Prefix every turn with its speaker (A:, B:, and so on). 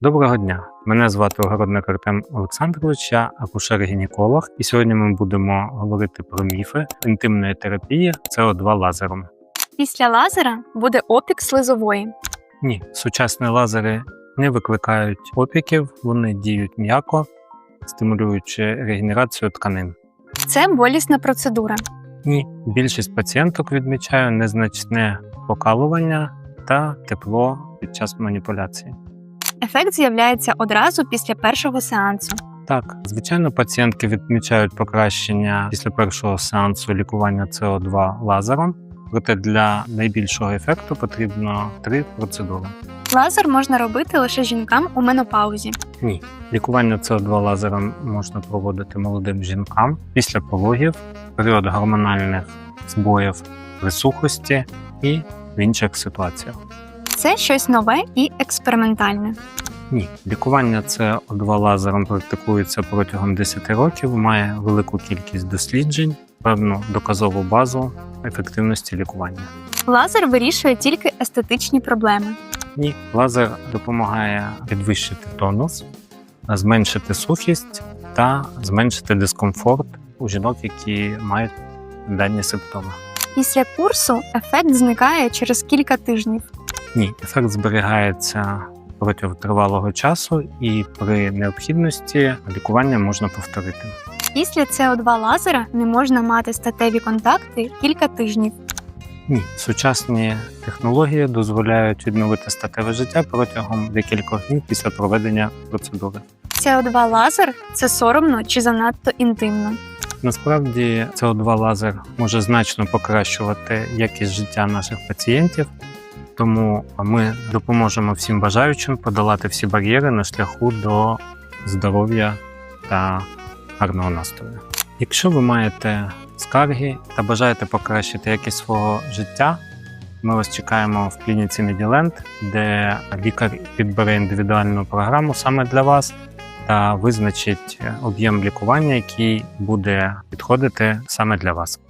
A: Доброго дня! Мене звати Огородник Артем Олександрович, я акушер-гінеколог, і сьогодні ми будемо говорити про міфи інтимної терапії СО2 лазером.
B: Після лазера буде опік слизової.
A: Ні, сучасні лазери не викликають опіків, вони діють м'яко, стимулюючи регенерацію тканин.
B: Це болісна процедура.
A: Ні, більшість пацієнток відмічає незначне покалування та тепло під час маніпуляції.
B: Ефект з'являється одразу після першого сеансу.
A: Так, звичайно, пацієнтки відмічають покращення після першого сеансу лікування СО2 лазером, проте для найбільшого ефекту потрібно три процедури.
B: Лазер можна робити лише жінкам у менопаузі.
A: Ні, лікування СО2 лазером можна проводити молодим жінкам після пологів, період гормональних збоїв при сухості і в інших ситуаціях.
B: Це щось нове і експериментальне.
A: Ні, лікування СО2 лазером практикується протягом 10 років, має велику кількість досліджень, певну доказову базу ефективності лікування.
B: Лазер вирішує тільки естетичні проблеми.
A: Ні, лазер допомагає підвищити тонус, зменшити сухість та зменшити дискомфорт у жінок, які мають дані симптоми.
B: Після курсу ефект зникає через кілька тижнів.
A: Ні, ефект зберігається протягом тривалого часу, і при необхідності лікування можна повторити.
B: Після СО2 лазера не можна мати статеві контакти кілька тижнів.
A: Ні, сучасні технології дозволяють відновити статеве життя протягом декількох днів після проведення процедури.
B: СО2 лазер це соромно чи занадто інтимно.
A: Насправді СО2 лазер може значно покращувати якість життя наших пацієнтів, тому ми допоможемо всім бажаючим подолати всі бар'єри на шляху до здоров'я та гарного настрою. Якщо ви маєте скарги та бажаєте покращити якість свого життя, ми вас чекаємо в клініці Меділенд, де лікар підбере індивідуальну програму саме для вас та визначить об'єм лікування, який буде підходити саме для вас.